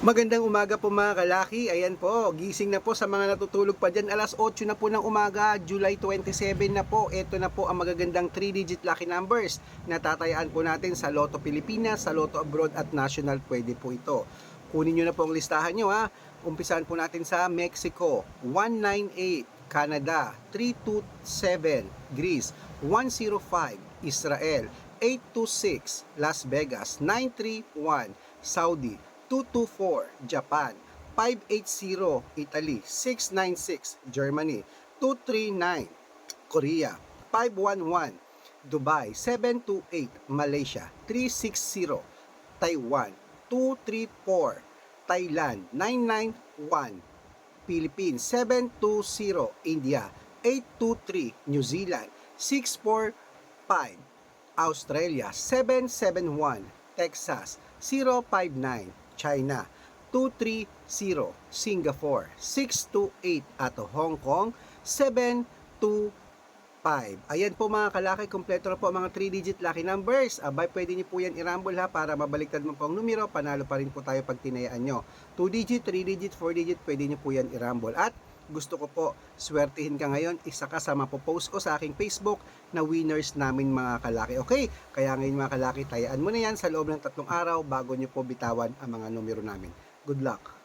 Magandang umaga po mga kalaki. Ayan po, gising na po sa mga natutulog pa dyan. Alas 8 na po ng umaga, July 27 na po. Ito na po ang magagandang 3-digit lucky numbers na tatayaan po natin sa Lotto Pilipinas, sa Lotto Abroad at National. Pwede po ito. Kunin nyo na po ang listahan nyo ha. Umpisahan po natin sa Mexico, 198, Canada, 327, Greece, 105, Israel, 826, Las Vegas, 931, Saudi, 224 Japan, 580 Italy, 696 Germany, 239 Korea, 511 Dubai, 728 Malaysia, 360 Taiwan, 234 Thailand, 991 Philippines, 720 India, 823 New Zealand, 645 Australia. 771, Texas. 059, China. 230, Singapore. 628 at Hong Kong 725. Ayan po mga kalaki, kompleto na po ang mga 3-digit lucky numbers. Abay, pwede niyo po yan i-rumble ha para mabaliktad mo po ang numero. Panalo pa rin po tayo pag tinayaan nyo. 2-digit, 3-digit, 4-digit, pwede niyo po yan i-rumble. At gusto ko po, swertihin ka ngayon, isa ka sa mapopost ko sa aking Facebook na winners namin mga kalaki. Okay, kaya ngayon mga kalaki, tayaan mo na yan sa loob ng tatlong araw bago nyo po bitawan ang mga numero namin. Good luck!